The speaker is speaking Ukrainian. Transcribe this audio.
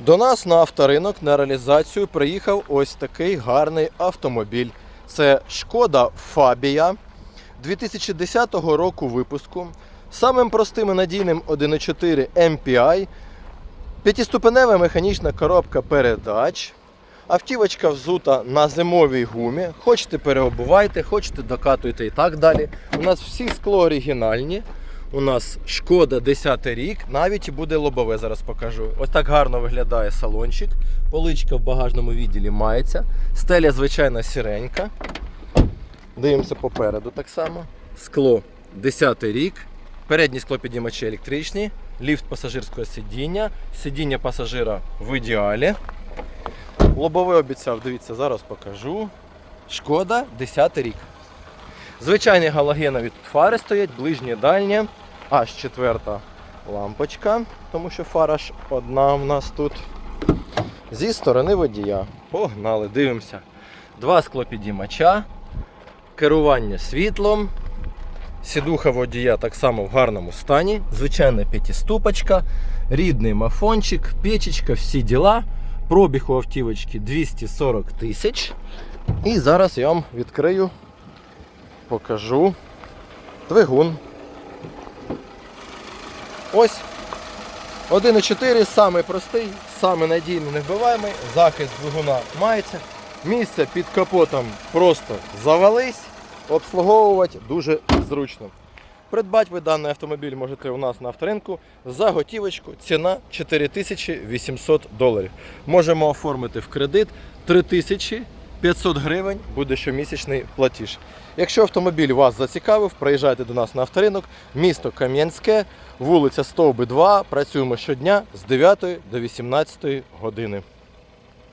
До нас на авторинок на реалізацію приїхав ось такий гарний автомобіль. Це Шкода Фабія 2010 року випуску. Самим простим і надійним 1.4 MPI, п'ятиступенева механічна коробка передач. Автівочка взута на зимовій гумі. Хочете переобувайте, хочете докатуйте і так далі. У нас всі скло оригінальні. У нас шкода 10 рік, навіть буде лобове, зараз покажу. Ось так гарно виглядає салончик. Поличка в багажному відділі мається. Стеля, звичайно, сіренька. Дивимося попереду так само. Скло 10 рік. Передні склопідіймачі електричні, ліфт пасажирського сидіння, сидіння пасажира в ідеалі. Лобове обіцяв, дивіться, зараз покажу. Шкода 10 рік. Звичайні галогенові тут фари стоять, ближнє дальнє. Аж четверта лампочка, тому що фара ж одна в нас тут. Зі сторони водія. Погнали, дивимося. Два склопідіймача, керування світлом. Сідуха водія так само в гарному стані. Звичайна п'ятиступочка, рідний мафончик, печечка, всі діла. Пробіг у автівочки 240 тисяч. І зараз я вам відкрию, покажу двигун. Ось 1.4, самий простий, самий надійний, невбиваємий. Захист двигуна мається. Місце під капотом просто завались. Обслуговувати дуже зручно. Придбати ви даний автомобіль можете у нас на авторинку за готівочку. Ціна 4800 доларів. Можемо оформити в кредит 3500 гривень буде щомісячний платіж. Якщо автомобіль вас зацікавив, приїжджайте до нас на авторинок, місто Кам'янське, вулиця Стовби 2. Працюємо щодня з 9 до 18 години.